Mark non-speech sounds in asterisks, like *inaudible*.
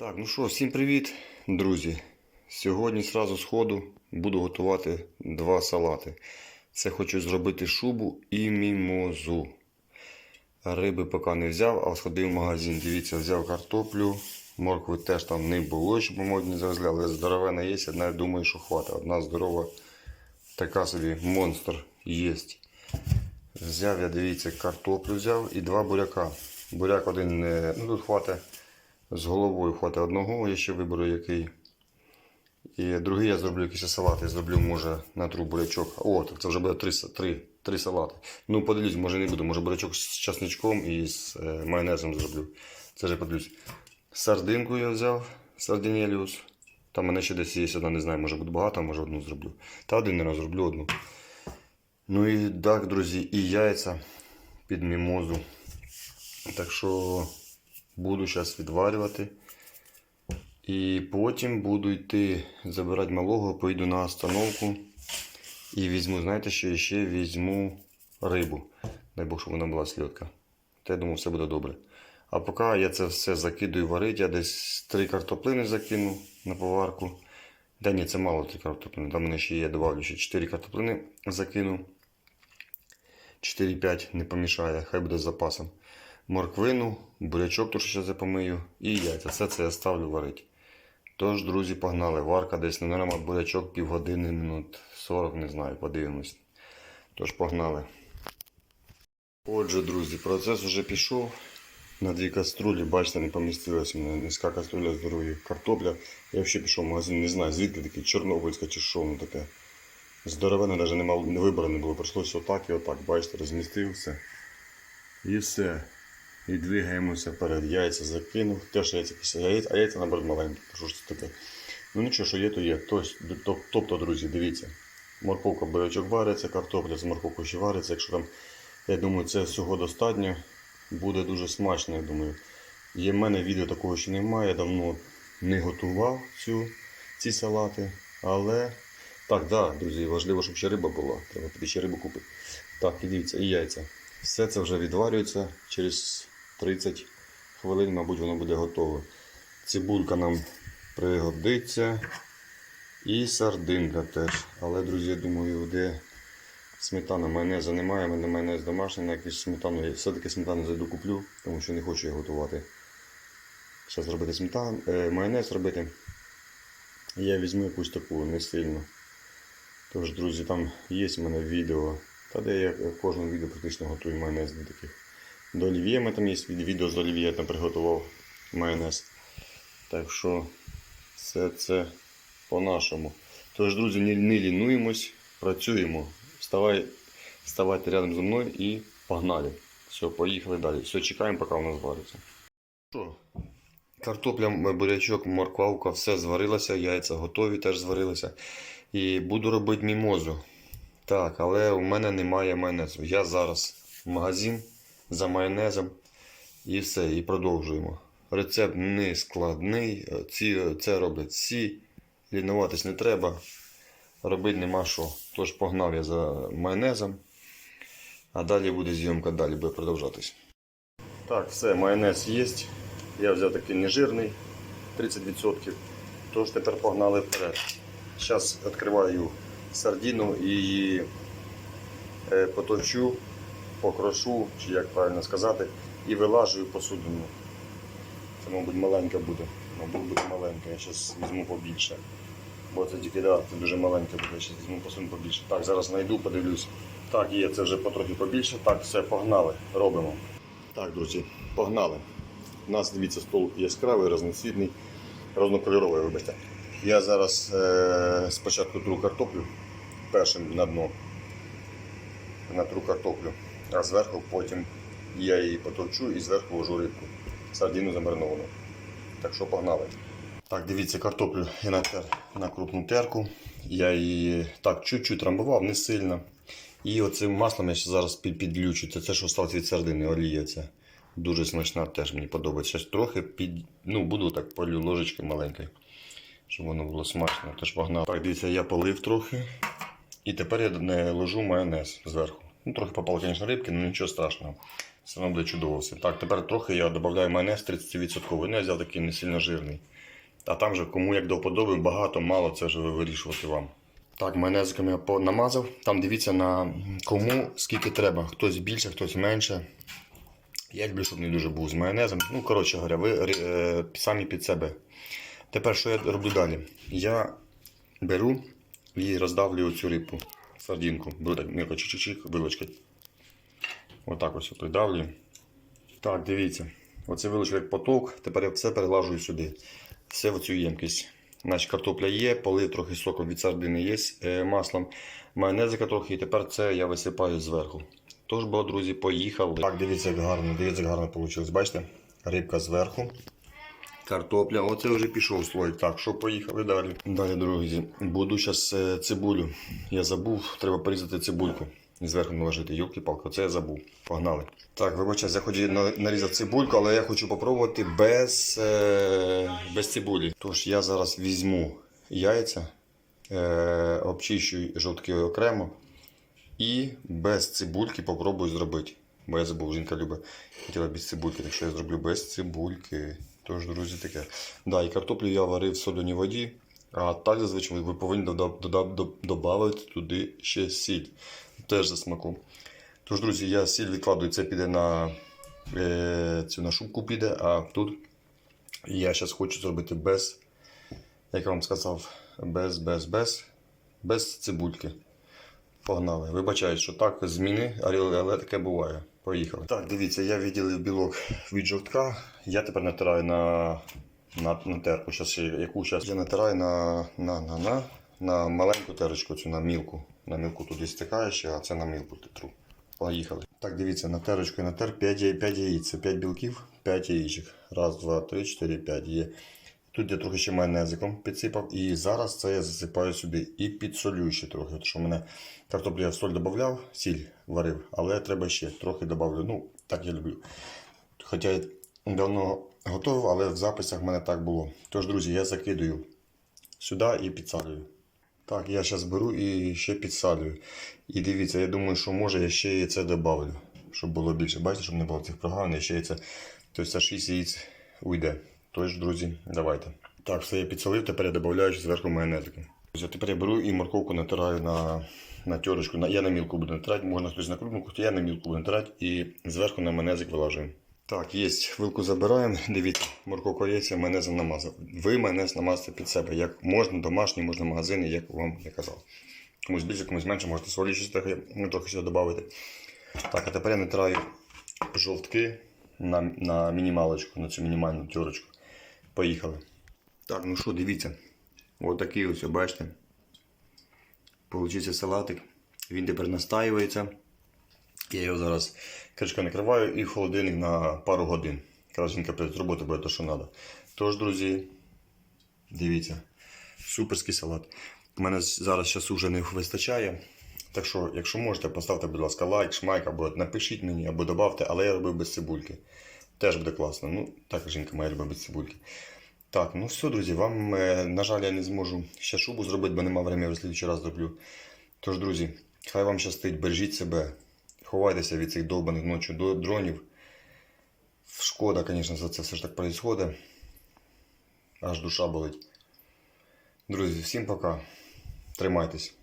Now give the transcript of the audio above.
Так, ну що, всім привіт, друзі. Сьогодні зразу з ходу буду готувати два салати. Це хочу зробити шубу і мімозу. Риби поки не взяв, а сходив в магазин. Дивіться, взяв картоплю. Моркви теж там не було, щоб модні завезли, але здоровена є, одна думаю, що хватить. Одна здорова, така собі монстр є. Взяв я, дивіться, картоплю взяв і два буряка. Буряк один, е, ну тут хватить з головою хватить одного, я ще виберу який. І другий я зроблю якийсь салат. Я зроблю, може, на тру бурячок. О, так це вже буде три, три, три салати. Ну, подивлюсь, може не буду. Може бурячок з часничком і з е, майонезом зроблю. Це вже подивлюсь. Сардинку я взяв, сардинеліус. Там мене ще десь є одна, не знаю, може буде багато, може одну зроблю. Та один раз зроблю одну. Ну і так, друзі, і яйця під мімозу. Так що буду зараз відварювати. І потім буду йти забирати малого, поїду на остановку і візьму, знаєте, що ще візьму рибу. Дай Бог, щоб вона була сльотка. Та я думаю, все буде добре. А поки я це все закидую варити, я десь три картоплини закину на поварку. Та ні, це мало три картоплини. Там мене ще є, добавлю ще 4 картоплини закину. 4-5 не помішає, хай буде з запасом. Морквину, бурячок трошки запомию і яйця. Все це я ставлю варити. Тож, друзі, погнали. Варка десь, мабуть, бурячок півгодини, минут 40, не знаю, подивимось. Тож погнали. Отже, друзі, процес вже пішов. На дві каструлі, бачите, не помістилась у мене низька каструля з дорогою. Картопля. Я взагалі пішов в магазин, не знаю, звідки таке Чорнобильська чи що воно таке. Здоровене, навіть не вибору не було. Прийшлося отак і отак. Бачите, розмістив все. І все. І двигаємося вперед. Яйця закинув. Теж яйця після яєць, а яйця наоборот маленькі. Що ж це таке? Ну нічого, що є, то є. Тобто, друзі, дивіться. Морковка бурячок вариться, картопля з морковкою ще вариться. Якщо там, я думаю, це всього достатньо. Буде дуже смачно, я думаю. Є в мене відео такого ще немає. Я давно не готував цю, ці салати. Але. Так, да, друзі, важливо, щоб ще риба була. Треба піти ще рибу купити. Так, і дивіться, і яйця. Все це вже відварюється через 30 хвилин, мабуть, воно буде готове. Цибулька нам пригодиться. І сардинка теж. Але, друзі, я думаю, де сметана майонеза немає, в мене майонез домашній, на якусь сметану. Я все-таки сметану зайду куплю, тому що не хочу її готувати. Зараз зробити сметан, е, майонез робити. Я візьму якусь таку не сильно. Тож, друзі, там є в мене відео. Та де я в кожному відео практично готую майонез до таких. До олів'є ми там є відео з олів'є, там приготував майонез. Так що все це по-нашому. Тож, друзі, не, не лінуємось, працюємо. Вставай, вставайте рядом зі мною і погнали. Все, поїхали далі. Все, чекаємо, поки у нас звариться. Що? Картопля, бурячок, морквавка, все зварилося, яйця готові, теж зварилися. І буду робити мімозу. Так, але у мене немає майонезу. Я зараз в магазин за майонезом і все, і продовжуємо. Рецепт не складний. Ці, це роблять всі. Лінуватись не треба. Робити нема що. Тож погнав я за майонезом. А далі буде зйомка, далі буде продовжатись. Так, все, майонез є. Я взяв такий нежирний 30%. Тож тепер погнали вперед. Зараз відкриваю сардину і її е, потовчу, покрошу, чи як правильно сказати, і вилажую посудину. Це, мабуть, маленька буде. Мабуть, буде маленька. Я зараз візьму побільше. Бо це тільки да, це дуже маленька буде. Я зараз візьму посуду побільше. Так, зараз знайду, подивлюсь. Так, є, це вже потрохи побільше. Так, все, погнали, робимо. Так, друзі, погнали. У нас, дивіться, стол яскравий, різноцвітний, різнокольоровий, вибачте. Я зараз е, спочатку тру картоплю першим на дно. Натру картоплю, а зверху потім я її потовчу і зверху вложу рибку. Сардину замариновану. Так що погнали. Так, дивіться, картоплю я натер на крупну терку. Я її так чуть-чуть трамбував, не сильно. І оцим маслом я ще зараз підлючу. Це те, що сталося від сардини, олія ця. Дуже смачна, теж мені подобається. Щось трохи під. Ну, буду так полю ложечки маленькою, щоб воно було смачно. Тож погнав. Так, дивіться, я полив трохи. І тепер я ложу майонез зверху. Ну, трохи попало, звісно, рибки, але нічого страшного. Все одно буде чудово все. Так, тепер трохи я додаю майонез 30%. Ну, я взяв такий не сильно жирний. А там же кому як до вподоби, багато, мало, це вже вирішувати вам. Так, майонезиком я намазав. Там дивіться на кому скільки треба. Хтось більше, хтось менше. Я люблю, щоб не дуже був з майонезом. Ну, коротше говоря, ви е, самі під себе. Тепер що я роблю далі? Я беру і роздавлюю цю рибку, сардинку. Мілко чик-чик-чик, вилочкою. Отак ось придавлюю. Так, дивіться. Оце вилочка як поток. Тепер я все перелажую сюди. Все в цю ємкість. Значить, картопля є, полив трохи соку від сардини є е, маслом, майонезика трохи, і тепер це я висипаю зверху. Тож, бо, друзі, поїхали. Так, дивіться, як гарно, дивіться, як гарно вийшло. Бачите? Рибка зверху. Картопля, оце вже пішов слой. Так, що поїхали далі. Далі, друзі, буду зараз цибулю. Я забув, треба порізати цибульку. І зверху наложити юлки палки Оце я забув. Погнали. Так, вибачайте, я хоч і на- нарізав цибульку, але я хочу попробувати без, е, без цибулі. Тож я зараз візьму яйця, е, обчищу жовтки окремо і без цибульки попробую зробити. Бо я забув, жінка любить хотіла без цибульки, так що я зроблю без цибульки. Тож, друзі, таке. Да, і картоплю я варив в соленій воді. А так зазвичай ви повинні додати туди ще сіль. Теж за смаком. Тож, друзі, я сіль відкладую, це піде на е, цю на шубку піде, а тут я зараз хочу зробити без, як я вам сказав, без, без, без, без цибульки. Погнали. Вибачаю, що так, зміни, але таке буває. Поїхали. Так, дивіться, я відділив білок від жовтка. Я тепер натираю на, на, на терку. Щас, яку зараз я натираю на, на, на, на, на маленьку терочку, цю на мілку. На мілку туди стикає ще, а це на мілку тру. Поїхали. Так, дивіться, на терочку я натер 5, 5 яєць. Це 5 білків, 5 яєчок. Раз, два, три, чотири, п'ять. Є. Тут я трохи ще майонезиком підсипав. І зараз це я засипаю сюди і підсолю ще трохи. Тому що мене картоплю я в соль додавав, сіль варив, але треба ще трохи додавлю. Ну, так я люблю. Хоча я давно готував, але в записах в мене так було. Тож, друзі, я закидаю сюди і підсалюю. Так, я зараз беру і ще підсалюю. І дивіться, я думаю, що може я ще і це додавлю, щоб було більше. Бачите, щоб не було цих прогавин, я ще і це. Тобто 6 яєць уйде. Тож, друзі, давайте. Так, все я підсолив, тепер я додаю зверху майонезики. Друзі, Тепер я беру і морковку натираю на, на терочку. На, я на мілку буду натирати, можна хтось на крупну, то я на мілку буду натирати і зверху на майонезик вилажуємо. Так, є, вилку забираємо. *laughs* Дивіться, морковка є, майонезом намазав. Ви майонез намазите під себе. Як можна домашній, можна магазинний, як вам я казав. Комусь більше, комусь менше, можете солі щось трохи, ну, трохи сюди додати. Так, а тепер я натираю жовтки на, на мінімалочку, на цю мінімальну терочку. Поїхали. Так, ну що, дивіться. Ось такий ось, бачите. Получився салатик. Він тепер настаюється. Я його зараз кришкою накриваю і холодильник на пару годин. Якраз жінка перед роботи буде те, що треба. Тож, друзі, дивіться, суперський салат. У мене зараз часу вже не вистачає. Так що, якщо можете, поставте, будь ласка, лайк, шмайк, або напишіть мені, або додавте, але я робив без цибульки. Теж буде класно. Ну, так жінка моя любить цибульки. Так, ну все, друзі, вам, е, на жаль, я не зможу ще шубу зробити, бо нема времени, я в слідчий раз зроблю. Тож, друзі, хай вам щастить, бережіть себе, ховайтеся від цих довбаних ночі до дронів. Шкода, звісно, за це все ж так відбувається. Аж душа болить. Друзі, всім пока. Тримайтесь.